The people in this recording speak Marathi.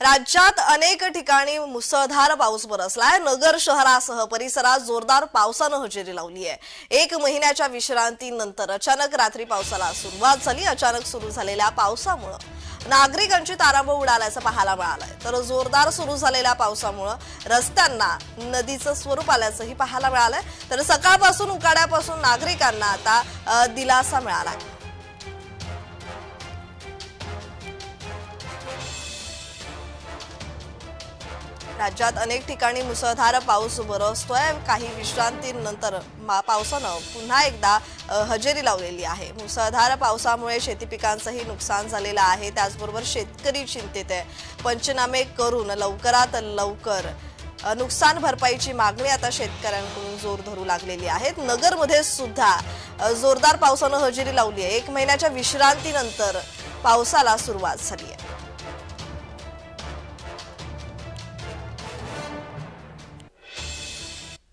राज्यात अनेक ठिकाणी मुसळधार पाऊस बरसलाय. नगर शहरासह परिसरात जोरदार पावसानं हजेरी लावली आहे. एक महिन्याच्या विश्रांतीनंतर अचानक रात्री पावसाला सुरुवात झाली. अचानक सुरू झालेल्या पावसामुळं नागरिकांची तारांबळ उडाल्याचं पाहायला मिळालंय. तर जोरदार सुरू झालेल्या पावसामुळं रस्त्यांना नदीचं स्वरूप आल्याचंही पाहायला मिळालंय. तर सकाळपासून उकाड्यापासून नागरिकांना आता दिलासा मिळाला राज्यात अनेक ठिकाणी मुसळधार पाऊस बरसतोय काही विश्रांतीनंतर मा- पावसानं पुन्हा एकदा हजेरी लावलेली आहे. मुसळधार पावसामुळे शेती पिकांचंही नुकसान झालेलं आहे. त्याचबरोबर शेतकरी चिंतेत आहे. पंचनामे करून लवकरात लवकर नुकसान भरपाईची मागणी आता शेतकऱ्यांकडून जोर धरू लागलेली आहे. नगरमध्ये सुद्धा जोरदार पावसानं हजेरी लावली आहे. एक महिन्याच्या विश्रांतीनंतर पावसाला सुरुवात झाली आहे.